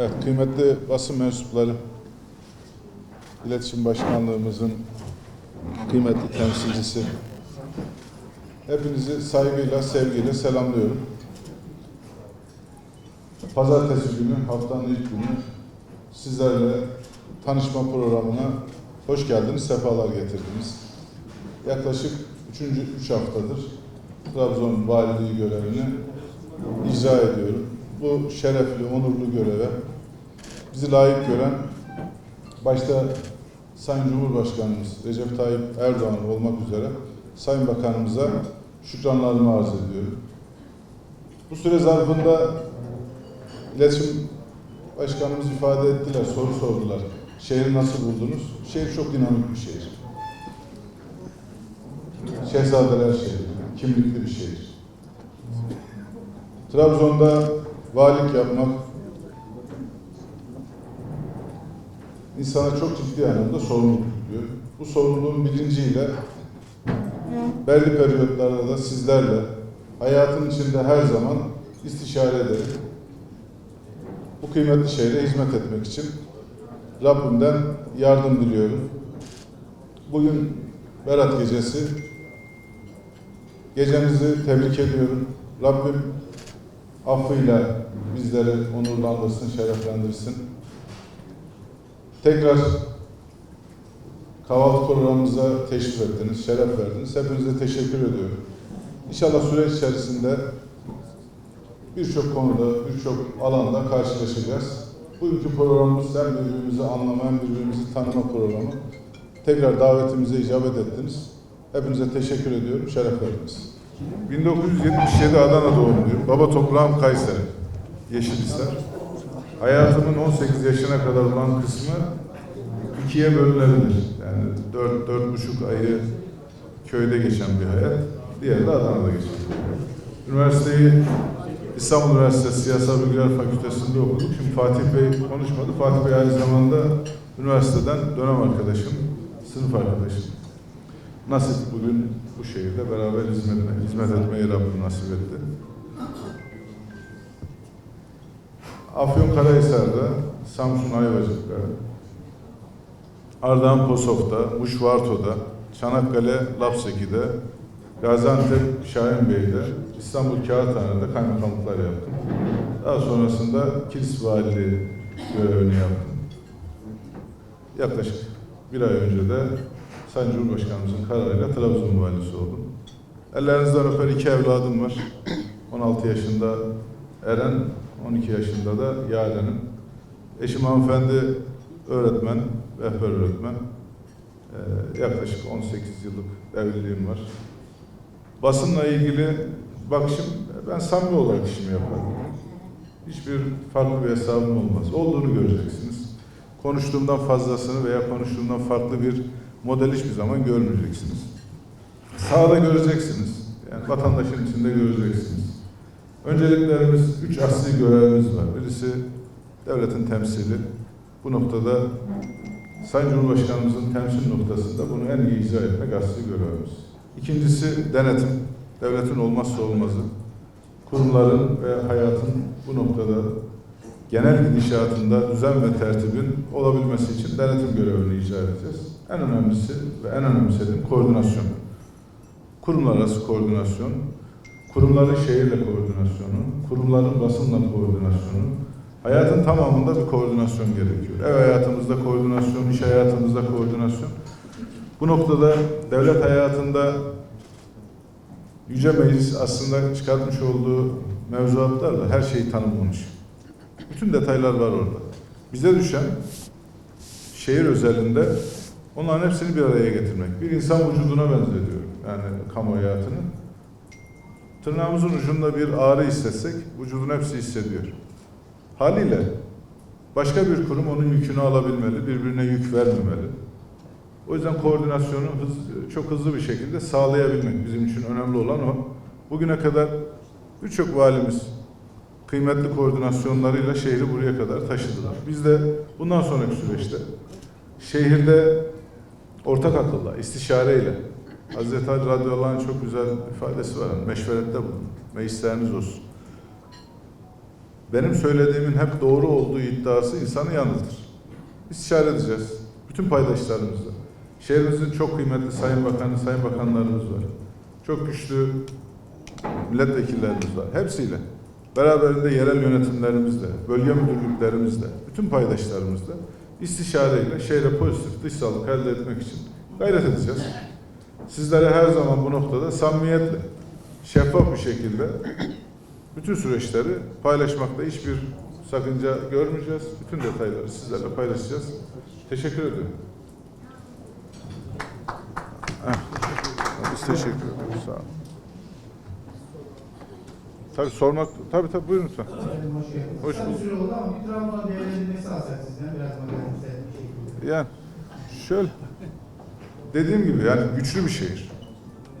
Evet, kıymetli basın mensupları, İletişim Başkanlığımızın kıymetli temsilcisi, hepinizi saygıyla, sevgiyle selamlıyorum. Pazartesi günü, haftanın ilk günü sizlerle tanışma programına hoş geldiniz, sefalar getirdiniz. Yaklaşık üçüncü üç haftadır Trabzon Valiliği görevini icra ediyorum. Bu şerefli, onurlu göreve bizi layık gören başta Sayın Cumhurbaşkanımız Recep Tayyip Erdoğan olmak üzere Sayın Bakanımıza şükranlarımı arz ediyorum. Bu süre zarfında iletişim başkanımız ifade ettiler, soru sordular. Şehri nasıl buldunuz? Şehir çok dinamik bir şehir. Şehzadeler şehri, kimlikli bir şehir. Trabzon'da valilik yapmak insana çok ciddi anlamda sorumluluk yüklüyor. Bu sorumluluğun bilinciyle belli periyotlarda da sizlerle hayatın içinde her zaman istişare ederek bu kıymetli şehre hizmet etmek için Rabbimden yardım diliyorum. Bugün Berat Gecesi. Gecenizi tebrik ediyorum. Rabbim affıyla bizleri onurlandırsın, şereflendirsin. Tekrar kahvaltı programımıza teşrif ettiniz, şeref verdiniz. Hepinize teşekkür ediyorum. İnşallah süreç içerisinde birçok konuda, birçok alanda karşılaşacağız. Bugünkü programımız hem birbirimizi anlama hem birbirimizi tanıma programı. Tekrar davetimize icabet ettiniz. Hepinize teşekkür ediyorum, şeref verdiniz. 1977 Adana doğumluyum. Baba toprağım Kayseri. Yeşilhisar. Hayatımın 18 yaşına kadar olan kısmı ikiye bölünebilir. Yani dört, dört buçuk ayı köyde geçen bir hayat. Diğeri de Adana'da geçen. Üniversiteyi İstanbul Üniversitesi Siyasal Bilgiler Fakültesi'nde okuduk. Şimdi Fatih Bey konuşmadı. Fatih Bey aynı zamanda üniversiteden dönem arkadaşım, sınıf arkadaşım. Nasip bugün bu şehirde beraber hizmet, hizmet etmeyi Rabbim nasip etti. Afyonkarahisar'da, Samsun Ayvacık'ta, Ardahan Posof'ta, Muş Varto'da, Çanakkale Lapseki'de, Gaziantep Şahinbey'de, İstanbul Kağıthane'de kaymakamlıklar yaptım. Daha sonrasında Kilis Valiliği görevini yaptım. Yaklaşık bir ay önce de Sayın Cumhurbaşkanımızın kararıyla Trabzon valisi oldum. Ellerinizden öper iki evladım var. 16 yaşında Eren, 12 yaşında da Yaren'im. Eşim hanımefendi öğretmen, rehber öğretmen. Ee, yaklaşık 18 yıllık evliliğim var. Basınla ilgili bakışım, ben samimi olarak işimi yaparım. Hiçbir farklı bir hesabım olmaz. Olduğunu göreceksiniz. Konuştuğumdan fazlasını veya konuştuğumdan farklı bir model hiçbir zaman görmeyeceksiniz. Sahada göreceksiniz. Yani vatandaşın içinde göreceksiniz. Önceliklerimiz, üç asli görevimiz var. Birisi devletin temsili. Bu noktada Sayın Cumhurbaşkanımızın temsil noktasında bunu en iyi icra etmek asli görevimiz. İkincisi denetim. Devletin olmazsa olmazı. Kurumların ve hayatın bu noktada genel gidişatında düzen ve tertibin olabilmesi için denetim görevini icra edeceğiz. En önemlisi ve en önemsediğim koordinasyon. Kurumlar arası koordinasyon, kurumların şehirle koordinasyonu, kurumların basınla koordinasyonu, hayatın tamamında bir koordinasyon gerekiyor. Ev hayatımızda koordinasyon, iş hayatımızda koordinasyon. Bu noktada devlet hayatında Yüce Meclis aslında çıkartmış olduğu mevzuatlarla her şeyi tanımlamış. Bütün detaylar var orada. Bize düşen şehir özelinde onların hepsini bir araya getirmek. Bir insan vücuduna benzetiyor yani kamu hayatını. Tırnağımızın ucunda bir ağrı hissetsek vücudun hepsi hissediyor. Haliyle başka bir kurum onun yükünü alabilmeli, birbirine yük vermemeli. O yüzden koordinasyonu hız, çok hızlı bir şekilde sağlayabilmek bizim için önemli olan o. Bugüne kadar birçok valimiz kıymetli koordinasyonlarıyla şehri buraya kadar taşıdılar. Biz de bundan sonraki süreçte şehirde ortak akılla, istişareyle, Hazreti Ali radıyallahu anh'ın çok güzel ifadesi var. Meşverette bulun. Meclisleriniz olsun. benim söylediğimin hep doğru olduğu iddiası insanı yanıltır. İstişare edeceğiz. Bütün paydaşlarımızla. Şehrimizin çok kıymetli Sayın Bakanı, Sayın Bakanlarımız var. Çok güçlü milletvekillerimiz var. Hepsiyle. Beraberinde yerel yönetimlerimizle, bölge müdürlüklerimizle, bütün paydaşlarımızla istişareyle şehre pozitif dışsallık elde etmek için gayret edeceğiz. Sizlere her zaman bu noktada samimiyetle, şeffaf bir şekilde bütün süreçleri paylaşmakta hiçbir sakınca görmeyeceğiz. Bütün detayları sizlerle paylaşacağız. Teşekkür ediyorum. Heh. Biz teşekkür ederiz. Sağ olun. Tabii sormak, tabii tabii buyurun lütfen. Hoş bulduk. süre oldu. Yani şöyle dediğim gibi yani güçlü bir şehir.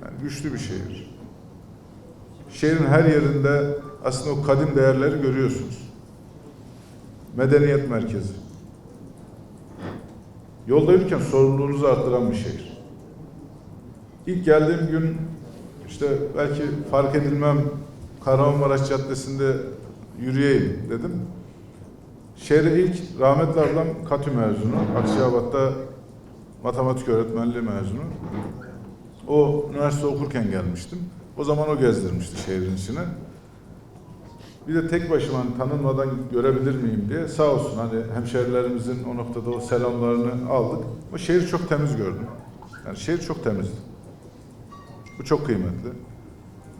Yani güçlü bir şehir. Şehrin her yerinde aslında o kadim değerleri görüyorsunuz. Medeniyet merkezi. Yolda yürürken sorumluluğunuzu arttıran bir şehir. İlk geldiğim gün işte belki fark edilmem Kahramanmaraş Caddesi'nde yürüyeyim dedim. Şehre ilk rahmetli ablam Katü mezunu. Akçabat'ta matematik öğretmenliği mezunu. O üniversite okurken gelmiştim. O zaman o gezdirmişti şehrin içine. Bir de tek başıma hani tanınmadan görebilir miyim diye sağ olsun hani hemşerilerimizin o noktada o selamlarını aldık. Ama şehri çok temiz gördüm. Yani şehir çok temizdi. Bu çok kıymetli.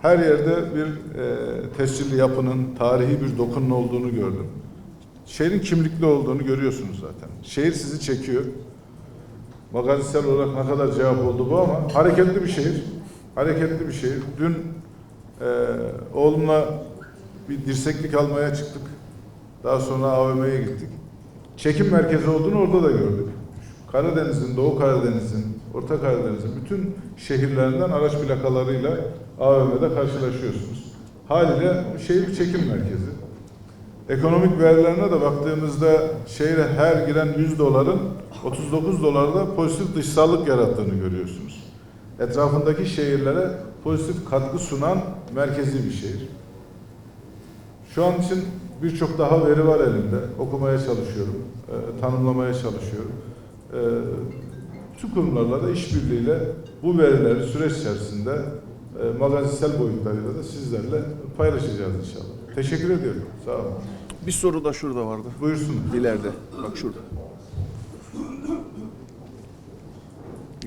Her yerde bir e, tescilli yapının, tarihi bir dokunun olduğunu gördüm. Şehrin kimlikli olduğunu görüyorsunuz zaten. Şehir sizi çekiyor. Magazinsel olarak ne kadar cevap oldu bu ama hareketli bir şehir. Hareketli bir şehir. Dün e, oğlumla bir dirseklik almaya çıktık. Daha sonra AVM'ye gittik. Çekim merkezi olduğunu orada da gördük. Karadeniz'in, Doğu Karadeniz'in, Orta Karadeniz'in bütün şehirlerinden araç plakalarıyla AVM'de karşılaşıyorsunuz. Haliyle şehir bir çekim merkezi. Ekonomik verilerine de baktığımızda şehre her giren 100 doların 39 dolarda pozitif dışsallık yarattığını görüyorsunuz. Etrafındaki şehirlere pozitif katkı sunan merkezi bir şehir. Şu an için birçok daha veri var elimde. Okumaya çalışıyorum, e, tanımlamaya çalışıyorum. E, tüm kurumlarla da işbirliğiyle bu verileri süreç içerisinde e, magazinsel boyutlarıyla da sizlerle paylaşacağız inşallah. Teşekkür ediyorum. Sağ olun. Bir soru da şurada vardı. Buyursun. İleride. Bak şurada.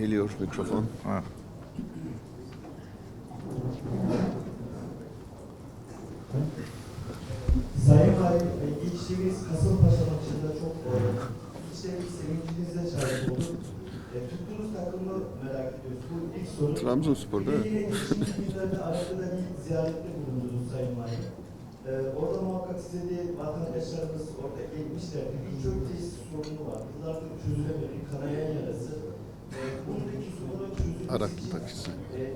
Geliyor mikrofon. Ha. Sayın Valim, geçtiğimiz Kasımpaşa maçında çok e, içte bir sevincinizle şahit olduk. E, tuttuğunuz takımı merak ediyoruz. Bu ilk soru. Trabzonspor değil mi? Bir ziyarette bulundunuz Sayın Valim. E, orada muhakkak size de vatandaşlarımız orada gelmişlerdi. Birçok tesis sorunu var. Yıllardır çözülemedi. Kanayan yarası. Araklı? Yani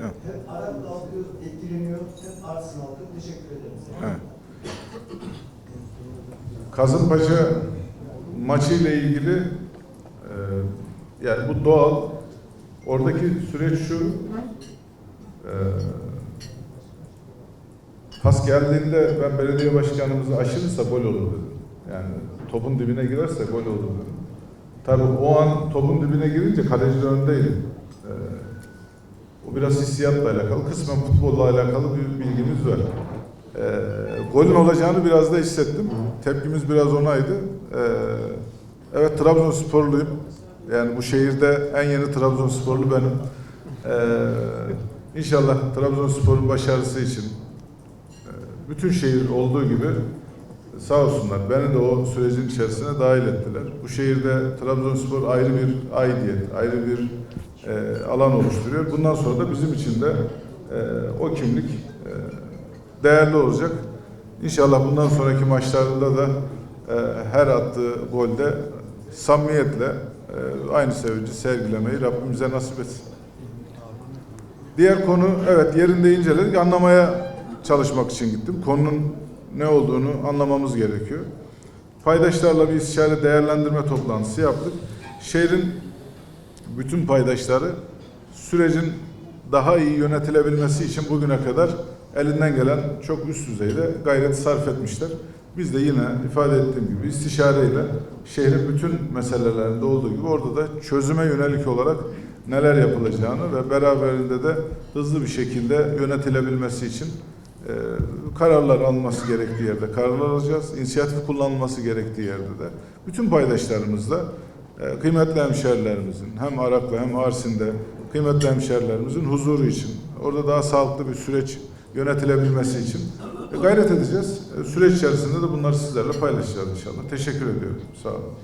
Evet. Arap halkı etkileniyor hem halkı. Teşekkür ederim. Evet. Kasımpaşa maçı ile ilgili e, yani bu doğal. Oradaki süreç şu. E, pas geldiğinde ben belediye başkanımızı aşırırsa gol olur dedim. Yani topun dibine girerse gol olur dedim. Tabii o an topun dibine girince kaleci de öndeydi. E, o biraz hissiyatla alakalı, kısmen futbolla alakalı bir bilgimiz var. Ee, golün olacağını biraz da hissettim. Tepkimiz biraz onaydı. Ee, evet Trabzonsporluyum. Yani bu şehirde en yeni Trabzonsporlu benim. Ee, inşallah Trabzonspor'un başarısı için e, bütün şehir olduğu gibi sağ olsunlar beni de o sürecin içerisine dahil ettiler. Bu şehirde Trabzonspor ayrı bir aidiyet, ayrı bir e, alan oluşturuyor. Bundan sonra da bizim için de e, o kimlik e, değerli olacak. İnşallah bundan sonraki maçlarda da e, her attığı golde samimiyetle e, aynı sevinci sergilemeyi Rabbimize nasip etsin. Diğer konu evet yerinde inceledik. Anlamaya çalışmak için gittim. Konunun ne olduğunu anlamamız gerekiyor. Paydaşlarla bir istişare değerlendirme toplantısı yaptık. Şehrin bütün paydaşları sürecin daha iyi yönetilebilmesi için bugüne kadar elinden gelen çok üst düzeyde gayret sarf etmişler. Biz de yine ifade ettiğim gibi istişareyle şehrin bütün meselelerinde olduğu gibi orada da çözüme yönelik olarak neler yapılacağını ve beraberinde de hızlı bir şekilde yönetilebilmesi için e, kararlar alması gerektiği yerde kararlar alacağız. İnisiyatif kullanılması gerektiği yerde de bütün paydaşlarımızla e, kıymetli hemşerilerimizin hem Arak'ta hem Arsin'de kıymetli hemşerilerimizin huzuru için orada daha sağlıklı bir süreç yönetilebilmesi için e, gayret edeceğiz. E, Süreç içerisinde de bunları sizlerle paylaşacağız inşallah. Teşekkür ediyorum. Sağ olun.